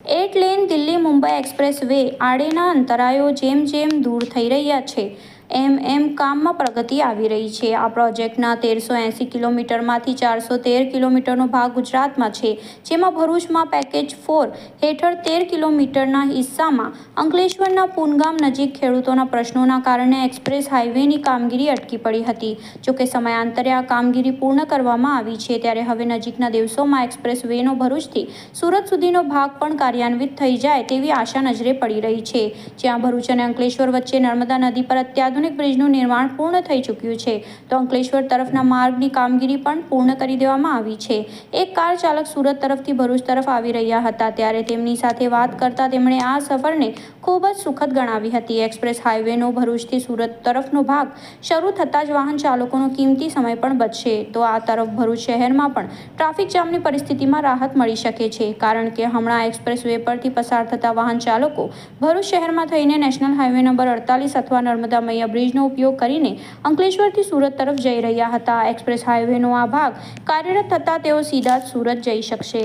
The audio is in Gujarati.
Eight lane Delhi Mumbai expressway આડેના અંતરાયો જેમ જેમ દૂર થઈ રહ્યા છે. એમ એમ કામમાં પ્રગતિ આવી રહી છે. આ પ્રોજેક્ટના તેરસો એંસી કિલોમીટરમાંથી ચારસો તેર કિલોમીટરનો ભાગ ગુજરાતમાં છે, જેમાં ભરૂચમાં પેકેજ ફોર હેઠળ તેર કિલોમીટરના હિસ્સામાં અંકલેશ્વરના પૂનગામ નજીક ખેડૂતોના પ્રશ્નોના કારણે એક્સપ્રેસ હાઇવેની કામગીરી અટકી પડી હતી. જોકે સમયાંતરે આ કામગીરી પૂર્ણ કરવામાં આવી છે, ત્યારે હવે નજીકના દિવસોમાં એક્સપ્રેસ વેનો ભરૂચથી સુરત સુધીનો ભાગ પણ કાર્યાન્વિત થઈ જાય તેવી આશા નજરે પડી રહી છે. જ્યાં ભરૂચ અને અંકલેશ્વર વચ્ચે નર્મદા નદી પર અત્યાધુનિક બ્રિજનું નિર્માણ પૂર્ણ થઈ ચૂક્યું છે. તો અંકલેશ્વર તરફના માર્ગની કામગીરી પણ પૂર્ણ કરી દેવામાં આવી છે. એક કાર ચાલક સુરત તરફથી ભરૂચ તરફ આવી રહ્યા હતા. ત્યારે તેમની સાથે વાત કરતા તેમણે આ સફરને ખૂબ જ સુખદ ગણાવી હતી. એક્સપ્રેસ હાઈવેનો ભરૂચથી સુરત તરફનો ભાગ શરૂ થતાં જ વાહન ચાલકોનો કિંમતી સમય પણ બચશે. તો આ તરફ ભરૂચ શહેરમાં પણ ટ્રાફિક જામની પરિસ્થિતિમાં રાહત મળી શકે છે. કારણ કે હમણાં એક્સપ્રેસ વે પરથી પસાર થતા વાહન ચાલકો ભરૂચ શહેરમાં થઈને નેશનલ હાઈવે નંબર અડતાલીસ અથવા નર્મદા મૈયા બ્રિજનો ઉપયોગ કરીને અંકલેશ્વરથી સુરત તરફ જઈ રહ્યા હતા. એક્સપ્રેસ હાઈવેનો આ ભાગ કાર્યરત થતાં તેઓ સીધા સુરત જઈ શકશે.